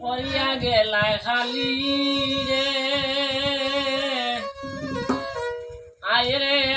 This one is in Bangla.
পড়িয়া গেলায় খালি রে। আয় রে।